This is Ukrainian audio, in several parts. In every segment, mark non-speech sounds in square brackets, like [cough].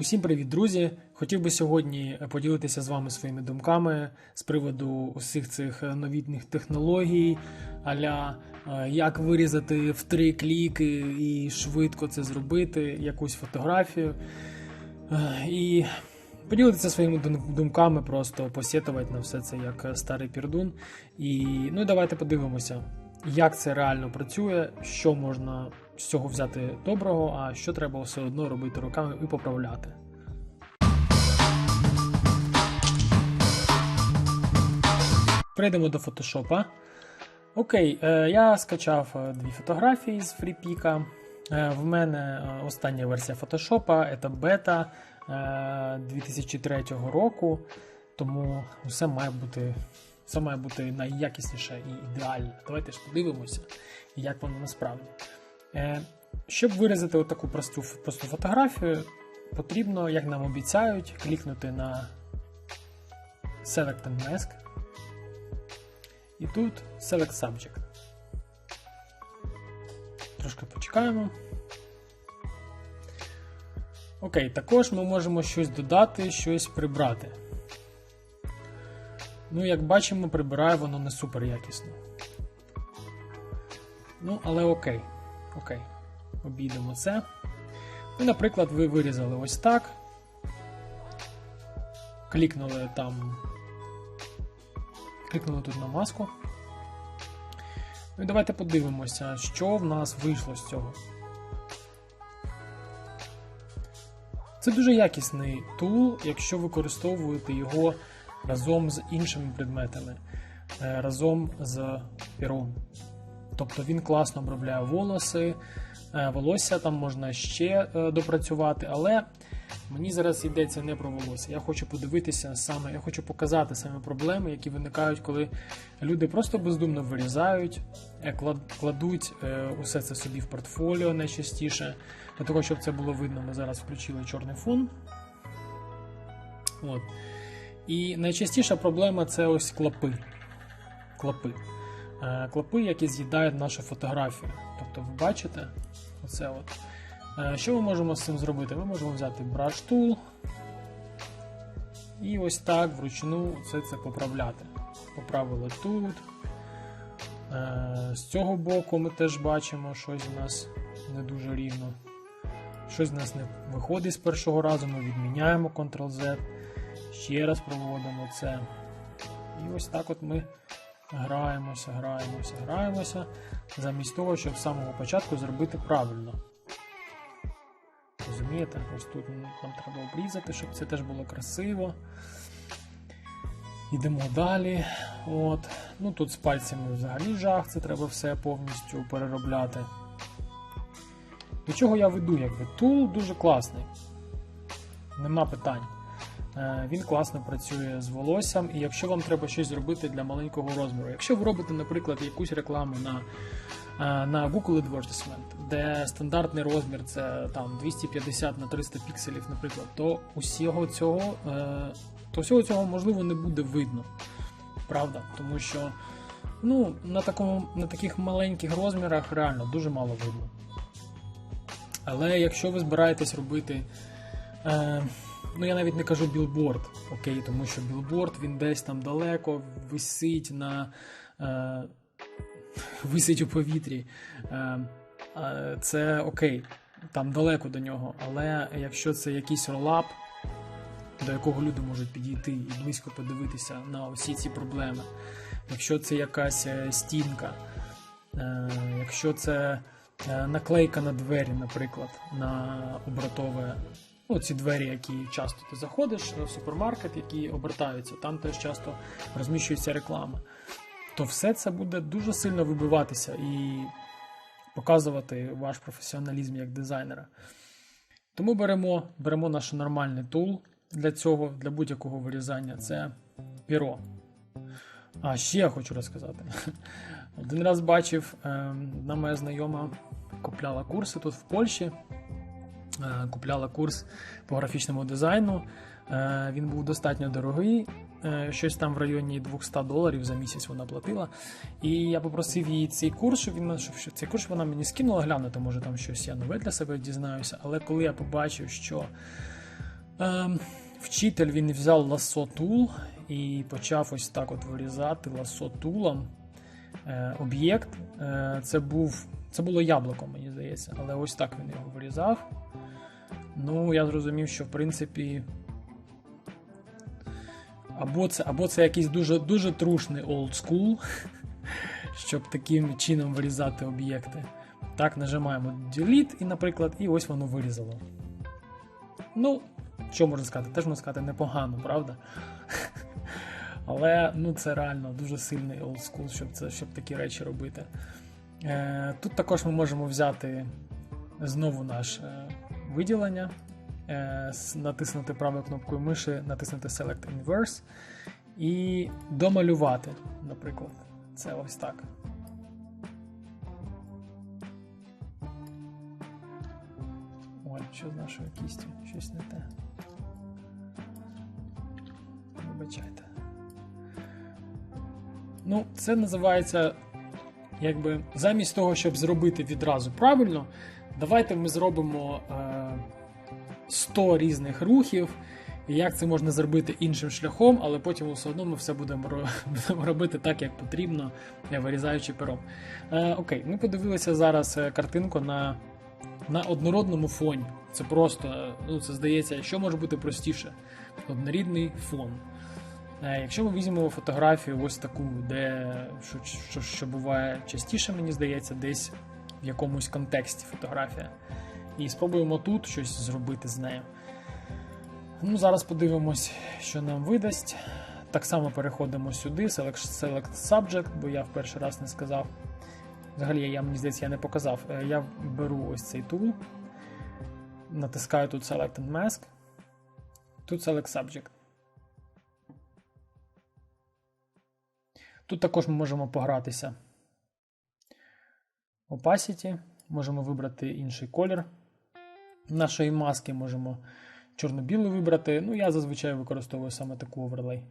Усім привіт, друзі! Хотів би сьогодні поділитися з вами своїми думками з приводу усіх цих новітніх технологій, аля е, як вирізати в три кліки і швидко це зробити, якусь фотографію. Е, І поділитися своїми думками, просто посєтувати на все це як старий пірдун. І ну давайте подивимося, як це реально працює, що можна з цього взяти доброго, а що треба все одно робити руками і поправляти. Перейдемо до фотошопа. Окей, е, я скачав е, дві фотографії з FreePic. Е, в мене остання версія фотошопа, це бета е, 2003 року. Тому все має бути все має бути найякісніше і ідеальне. Давайте ж подивимося, як воно насправді. Е, щоб вирізати таку просту, просту фотографію, потрібно, як нам обіцяють, клікнути на Select and Mask. І тут Select Subject. Трошки почекаємо. Окей, також ми можемо щось додати, щось прибрати. Ну, як бачимо, прибирає воно не супер якісно. Ну, але окей. Окей. Обійдемо це. Ну, наприклад, ви вирізали ось так. Клікнули там. Клікнули тут на маску. Ну і давайте подивимося, що в нас вийшло з цього. Це дуже якісний тул, якщо використовуєте його разом з іншими предметами, е, разом з пером. Тобто він класно обробляє волоси, е, волосся там можна ще е, допрацювати, але мені зараз йдеться не про волосся. Я хочу подивитися саме, я хочу показати саме проблеми, які виникають, коли люди просто бездумно вирізають, е, кладуть усе це собі в портфоліо найчастіше. Для того, щоб це було видно, ми зараз включили чорний фон. От. І найчастіша проблема це ось клапи. Клапи. Е, Клапи, які з'їдають нашу фотографію. Тобто, ви бачите, оце от. Е, Що ми можемо з цим зробити? Ми можемо взяти Brush Tool і ось так вручну все це поправляти. Поправили тут. Е, З цього боку ми теж бачимо, щось у нас не дуже рівно. Щось з нас не виходить з першого разу, ми відміняємо Ctrl-Z. Ще раз проводимо це. І ось так от ми граємося, граємося, граємося, замість того, щоб з самого початку зробити правильно. Розумієте? Ось тут нам треба обрізати, щоб це теж було красиво. Йдемо далі. От. Ну Тут з пальцями взагалі жах, це треба все повністю переробляти. До чого я веду, якби тул дуже класний. Нема питань. Е, Він класно працює з волоссям, і якщо вам треба щось зробити для маленького розміру, якщо ви робите, наприклад, якусь рекламу на е, на Google Advertisement, де стандартний розмір це там 250 на 300 пікселів, наприклад, то усього цього, е, то всього цього можливо не буде видно. Правда? Тому що ну, на, такому, на таких маленьких розмірах реально дуже мало видно. Але якщо ви збираєтесь робити. Ну, я навіть не кажу білборд, окей, тому що білборд він десь там далеко висить на е, висить у повітрі. Е, е, це окей, там далеко до нього. Але якщо це якийсь ролап, до якого люди можуть підійти і близько подивитися на усі ці проблеми, якщо це якась е, стінка, е, якщо це е, наклейка на двері, наприклад, на обратове. Ну, ці двері, які часто ти заходиш в супермаркет, які обертаються, там теж часто розміщується реклама. То все це буде дуже сильно вибиватися і показувати ваш професіоналізм як дизайнера. Тому беремо, беремо наш нормальний тул для цього, для будь-якого вирізання це піро. А ще я хочу розказати. Один раз бачив, ем, одна моя знайома купляла курси тут в Польщі. Е, Купляла курс по графічному дизайну. Е, Він був достатньо дорогий, е, щось там в районі 200 доларів за місяць вона платила. І я попросив її цей курс, щоб він щоб цей курс вона мені скинула глянути, може там щось я нове для себе дізнаюся. Але коли я побачив, що Ем, Вчитель він взяв ласо тул і почав ось так от вирізати ласо тулом е, об'єкт. Е, Це був, це було яблуко, мені здається, але ось так він його вирізав. Ну, я зрозумів, що в принципі. Або це або це якийсь дуже дуже трушний school, [laughs] щоб таким чином вирізати об'єкти. Так, нажимаємо Delete, і, наприклад, і ось воно вирізало. Ну, що можна сказати? Теж можна сказати непогано, правда? [laughs] Але ну, це реально дуже сильний school, щоб це, щоб такі речі робити. Е, Тут також ми можемо взяти знову наше виділення, е, натиснути правою кнопкою миші, натиснути Select Inverse і домалювати, наприклад. Це ось так. Ой, що з нашою кістю? Щось не те. Вибачайте. Ну, це називається, якби, замість того, щоб зробити відразу правильно, давайте ми зробимо е, 100 різних рухів. І як це можна зробити іншим шляхом, але потім все одно ми все будемо [laughs] робити так, як потрібно, вирізаючи пером. Е, Окей, ми подивилися зараз картинку на на однородному фоні. Це просто, ну це здається, що може бути простіше. Однорідний фон. Е, Якщо ми візьмемо фотографію, ось таку, де що, що, що буває частіше, мені здається, десь в якомусь контексті фотографія. І спробуємо тут щось зробити з нею. Ну, Зараз подивимось, що нам видасть. Так само переходимо сюди, Select, Subject, бо я в перший раз не сказав. Взагалі, я, мені здається, я не показав. Е, Я беру ось цей тул, натискаю тут Select and Mask, тут Select Subject. Тут також ми можемо погратися. Opacity, можемо вибрати інший колір нашої маски, можемо чорно-білий вибрати. Ну, я зазвичай використовую саме таку оверлей.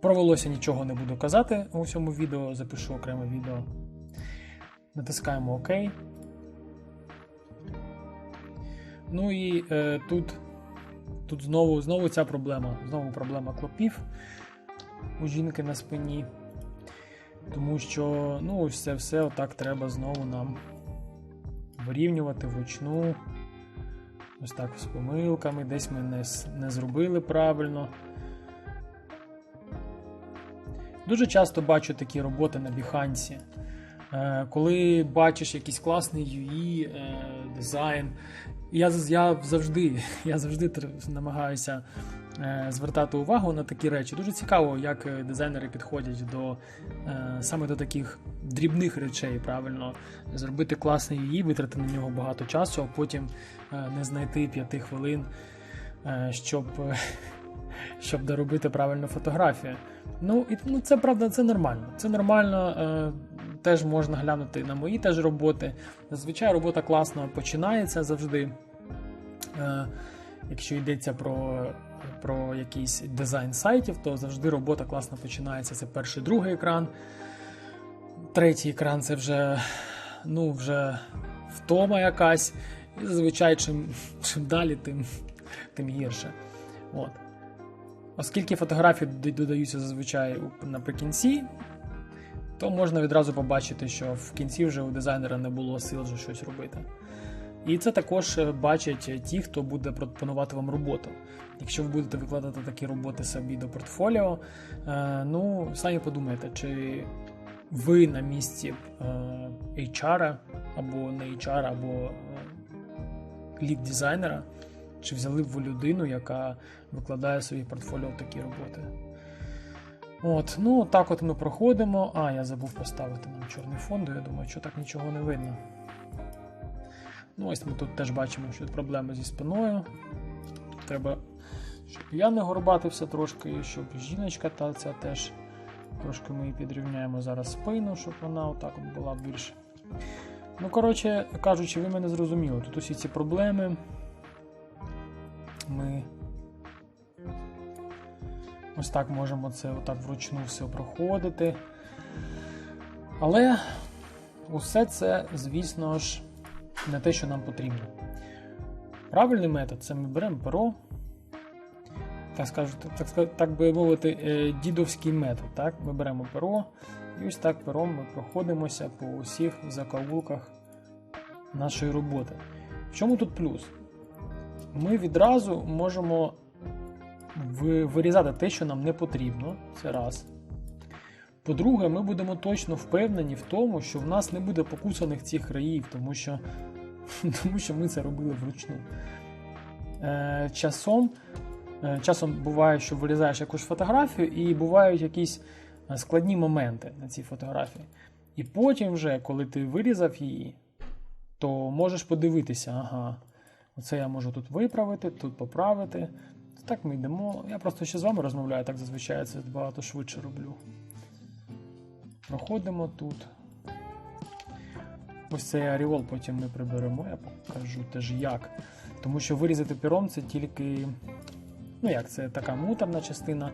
Про волосся нічого не буду казати у цьому відео, запишу окреме відео. Натискаємо ОК. Ну і е, тут тут знову знову ця проблема. Знову проблема клопів у жінки на спині. Тому що ну, ось це все отак треба знову нам вирівнювати вручну. Ось так з помилками, десь ми не, не зробили правильно. Дуже часто бачу такі роботи на Behance. Е, коли бачиш якийсь класний UI, е, дизайн, я я завжди [laughs] я завжди намагаюся звертати увагу на такі речі. Дуже цікаво, як дизайнери підходять до саме до таких дрібних речей. Правильно зробити класний UI, витратити на нього багато часу, а потім не знайти п'яти хвилин, щоб [laughs] щоб доробити правильну фотографію. Ну, і ну, це правда, це нормально. Це нормально. Е, Теж можна глянути на мої теж роботи. Зазвичай робота класно починається завжди. Е, Якщо йдеться про про якийсь дизайн сайтів, то завжди робота класно починається. Це перший другий екран. Третій екран це вже ну, вже втома якась. І зазвичай, чим чим далі, тим тим гірше. От. Оскільки фотографії додаються зазвичай наприкінці, то можна відразу побачити, що в кінці вже у дизайнера не було сил вже щось робити. І це також е, бачать ті, хто буде пропонувати вам роботу. Якщо ви будете викладати такі роботи собі до портфоліо, е, ну самі подумайте, чи ви на місці е, HR або не HR, або лід дизайнера чи взяли б ви людину, яка викладає свої портфоліо такі роботи. От, ну так от ми проходимо. А, я забув поставити нам чорний фон, я думаю, що так нічого не видно. Ну, ось ми тут теж бачимо, що проблеми зі спиною. Треба, щоб я не горбатився трошки, щоб жіночка та ця теж. Трошки ми її підрівняємо зараз спину, щоб вона отак от була більш. Ну, коротше кажучи, ви мене зрозуміли. Тут усі ці проблеми ми ось так можемо це отак вручну все проходити. Але усе це, звісно ж, не те, що нам потрібно. Правильний метод це ми беремо перо. Так скажу, так, так, би мовити, е, дідовський метод. Так? Ми беремо перо, і ось так пером ми проходимося по усіх закоулках нашої роботи. В чому тут плюс? Ми відразу можемо вирізати те, що нам не потрібно. Це раз. По-друге, ми будемо точно впевнені в тому, що в нас не буде покусаних цих країв, тому що, [laughs] тому що ми це робили вручну. Е, часом, е, часом буває, що вирізаєш якусь фотографію, і бувають якісь е, складні моменти на цій фотографії. І потім, вже, коли ти вирізав її, то можеш подивитися, ага, оце я можу тут виправити, тут поправити. Так ми йдемо. Я просто ще з вами розмовляю, так зазвичай це багато швидше роблю. Проходимо тут. Ось цей аріол потім ми приберемо, я покажу теж як. Тому що вирізати пером це тільки. Ну як, це така муторна частина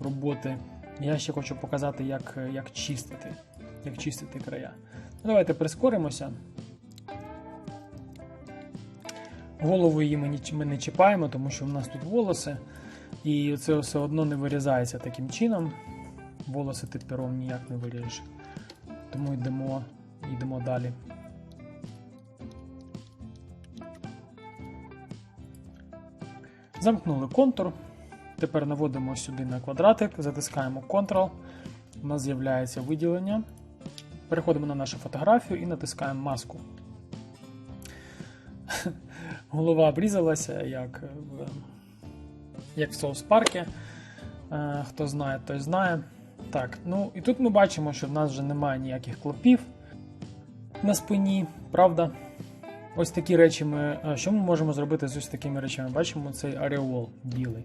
роботи. Я ще хочу показати, як, як чистити. Як чистити края. Ну, давайте прискоримося. Голову її ми, ми не чіпаємо, тому що в нас тут волоси. І це все одно не вирізається таким чином. Волоси ти пером ніяк не виріжеш. Тому йдемо, йдемо далі. Замкнули контур. Тепер наводимо сюди на квадратик, затискаємо Ctrl. У нас з'являється виділення. Переходимо на нашу фотографію і натискаємо маску. [laughs] Голова обрізалася, як в, як в соус паркі. Е, Хто знає, той знає. Так, ну і тут ми бачимо, що в нас вже немає ніяких клопів на спині, правда? Ось такі речі ми. Що ми можемо зробити з ось такими речами? Бачимо цей ареол білий.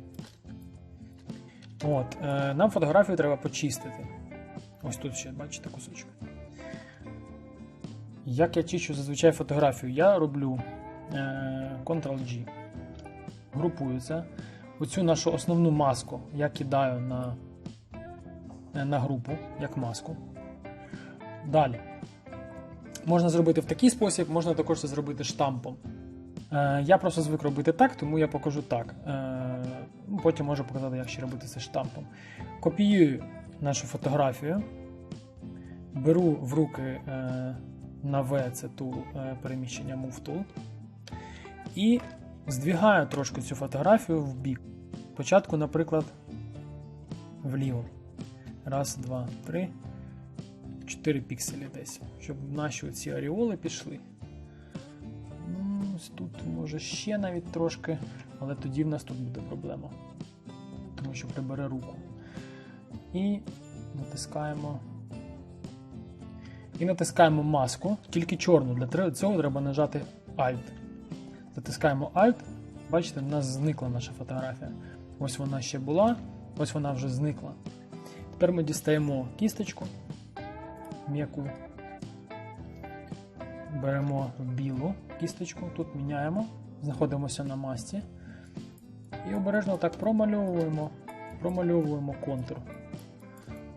От, е, нам фотографію треба почистити. Ось тут ще, бачите, кусочок. Як я чищу зазвичай фотографію? Я роблю е, Ctrl-G. Групую це. Оцю нашу основну маску я кидаю на, е, на групу, як маску. Далі. Можна зробити в такий спосіб, можна також це зробити штампом. Е, я просто звик робити так, тому я покажу так. Е, потім можу показати, як ще робити це штампом. Копіюю нашу фотографію, беру в руки е, на V це тул е, переміщення Move Tool і здвігаю трошки цю фотографію в бік. Спочатку, наприклад, вліво. Раз, два, три. 4 пікселі десь, щоб наші ці аріоли пішли. Ну, ось Тут може ще навіть трошки, але тоді в нас тут буде проблема. Тому що прибере руку. І натискаємо. І натискаємо маску, тільки чорну. Для цього треба нажати Alt. Затискаємо Alt. Бачите, в нас зникла наша фотографія. Ось вона ще була, ось вона вже зникла. Тепер ми дістаємо кісточку м'яку. Беремо білу кісточку, тут міняємо, знаходимося на масці і обережно так промальовуємо, промальовуємо контур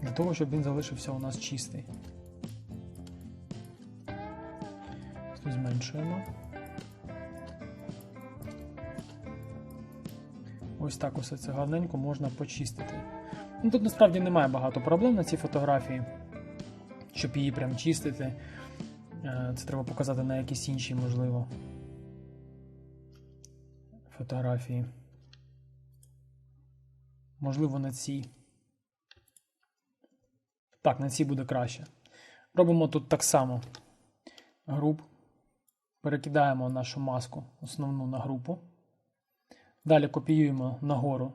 для того, щоб він залишився у нас чистий. Тут зменшуємо. Ось так усе це гарненько можна почистити. Ну, Тут насправді немає багато проблем на цій фотографії щоб її прям чистити. Е, Це треба показати на якісь інші, можливо, фотографії. Можливо, на цій. Так, на цій буде краще. Робимо тут так само груп. Перекидаємо нашу маску основну на групу. Далі копіюємо нагору.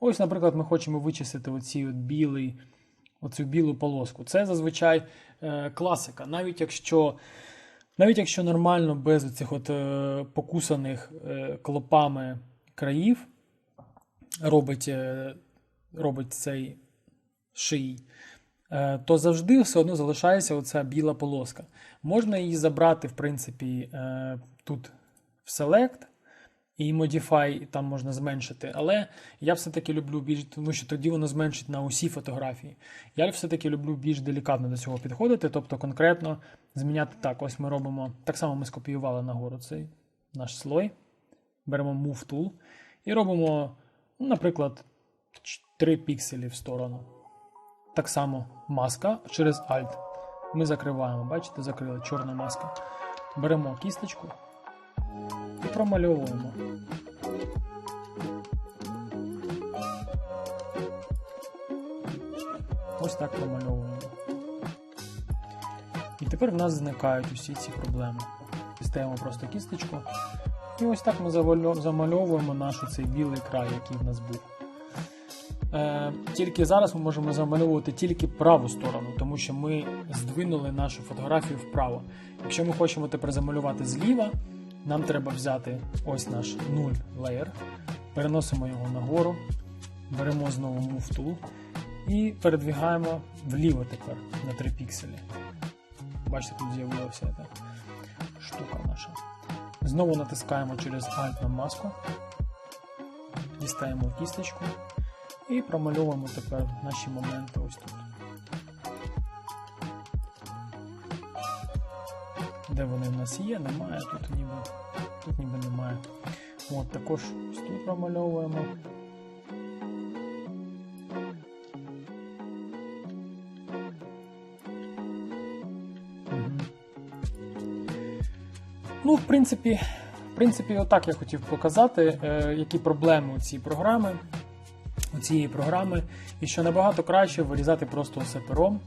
Ось, наприклад, ми хочемо вичистити оці от білий оцю білу полоску. Це зазвичай е, класика. Навіть якщо навіть якщо нормально без цих от е, покусаних е, клопами країв робить, е, робить цей ший, е, то завжди все одно залишається оця біла полоска. Можна її забрати, в принципі, е, тут в Select. І Modify там можна зменшити. Але я все-таки люблю більш, тому що тоді воно зменшить на усі фотографії. Я все-таки люблю більш делікатно до цього підходити, тобто конкретно зміняти так. Ось ми робимо. Так само ми скопіювали нагору цей наш слой. беремо Move Tool і робимо, ну, наприклад, 3 пікселі в сторону. Так само маска через Alt. Ми закриваємо, бачите, закрили чорна маска. Беремо кісточку і промальовуємо. Ось так промальовуємо. І тепер в нас зникають усі ці проблеми. Дістаємо просто кісточку. І ось так ми замальовуємо наш цей білий край, який в нас був. Е, тільки зараз ми можемо замальовувати тільки праву сторону, тому що ми здвинули нашу фотографію вправо. Якщо ми хочемо тепер замалювати зліва, нам треба взяти ось наш 0 леєр, переносимо його нагору, беремо знову Tool і передвигаємо вліво тепер на 3 пікселі. Бачите, тут з'явилася ця штука наша. Знову натискаємо через Alt на маску, дістаємо кісточку і промальовуємо тепер наші моменти ось тут. Де вони в нас є, немає, тут ніби, тут ніби немає. От також ось тут промальовуємо. Принципі, в принципі, отак я хотів показати, е, які проблеми у цій програми, у цієї програми, і що набагато краще вирізати просто все пером,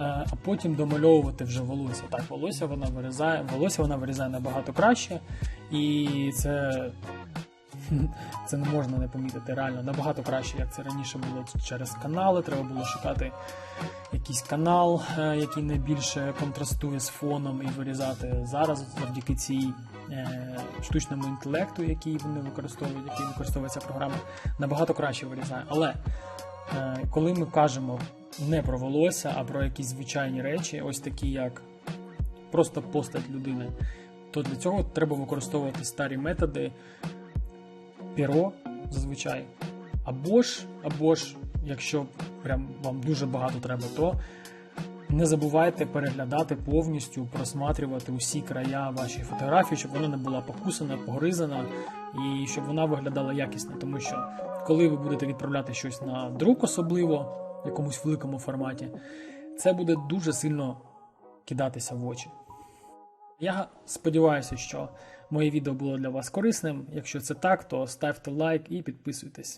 е, а потім домальовувати вже волосся. Так, волосся вона вирізає, волосся вона вирізає набагато краще, і це, [laughs] це не можна не помітити. Реально набагато краще, як це раніше було через канали. Треба було шукати якийсь канал, е, який найбільше контрастує з фоном, і вирізати зараз завдяки цій е, штучному інтелекту, який вони використовують, який використовує ця програма, набагато краще вирізає. Але е, коли ми кажемо не про волосся, а про якісь звичайні речі, ось такі як просто постать людини, то для цього треба використовувати старі методи перо зазвичай. Або ж, або ж, якщо прям вам дуже багато треба, то не забувайте переглядати повністю, просматрювати усі края вашої фотографії, щоб вона не була покусана, погризана і щоб вона виглядала якісно. Тому що коли ви будете відправляти щось на друк, особливо в якомусь великому форматі, це буде дуже сильно кидатися в очі. Я сподіваюся, що моє відео було для вас корисним. Якщо це так, то ставте лайк і підписуйтесь.